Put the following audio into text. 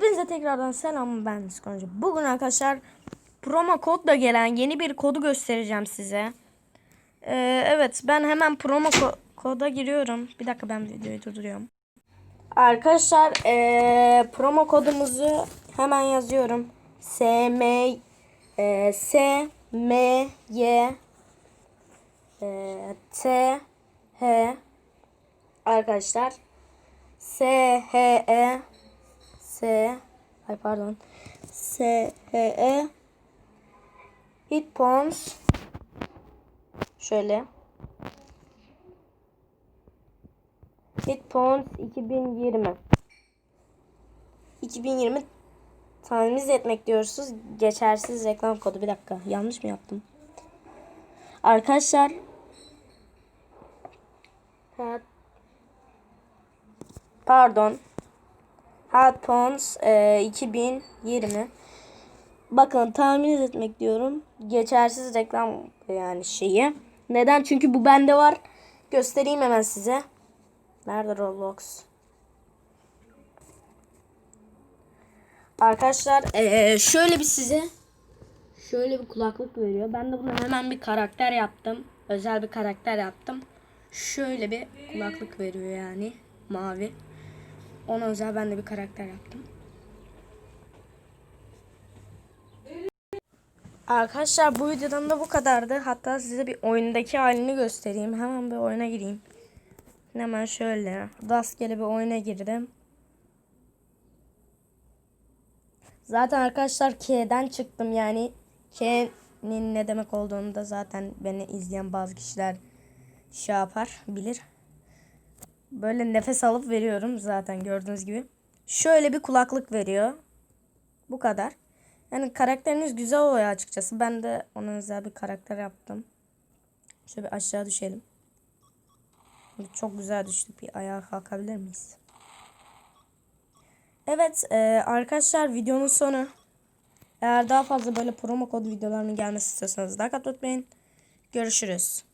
Hepinize tekrardan selam ben Skoncu. Bugün arkadaşlar promo kodla gelen yeni bir kodu göstereceğim size. Ee, evet ben hemen promo ko- koda giriyorum. Bir dakika ben videoyu durduruyorum. Arkadaşlar ee, promo kodumuzu hemen yazıyorum. S M e, S M Y e, T H arkadaşlar S H E S ay pardon S H E Hit Pons şöyle Hit Pons 2020 2020 tamiz etmek diyorsunuz. Geçersiz reklam kodu. Bir dakika. Yanlış mı yaptım? Arkadaşlar Ha- Headphones e, 2020. Bakın tahmin etmek diyorum. Geçersiz reklam yani şeyi. Neden? Çünkü bu bende var. Göstereyim hemen size. Nerede Roblox? Arkadaşlar e, şöyle bir size şöyle bir kulaklık veriyor. Ben de buna hemen bir karakter yaptım. Özel bir karakter yaptım. Şöyle bir kulaklık veriyor yani. Mavi. Ona özel ben de bir karakter yaptım. Arkadaşlar bu videodan da bu kadardı. Hatta size bir oyundaki halini göstereyim. Hemen bir oyuna gireyim. Hemen şöyle rastgele bir oyuna girdim. Zaten arkadaşlar K'den çıktım yani K'nin ne demek olduğunu da zaten beni izleyen bazı kişiler şey yapar bilir. Böyle nefes alıp veriyorum zaten gördüğünüz gibi. Şöyle bir kulaklık veriyor. Bu kadar. Yani karakteriniz güzel oluyor açıkçası. Ben de ona özel bir karakter yaptım. Şöyle bir aşağı düşelim. Çok güzel düştük. Bir ayağa kalkabilir miyiz? Evet e, arkadaşlar videonun sonu. Eğer daha fazla böyle promo kod videolarının gelmesi istiyorsanız like atmayı. Görüşürüz.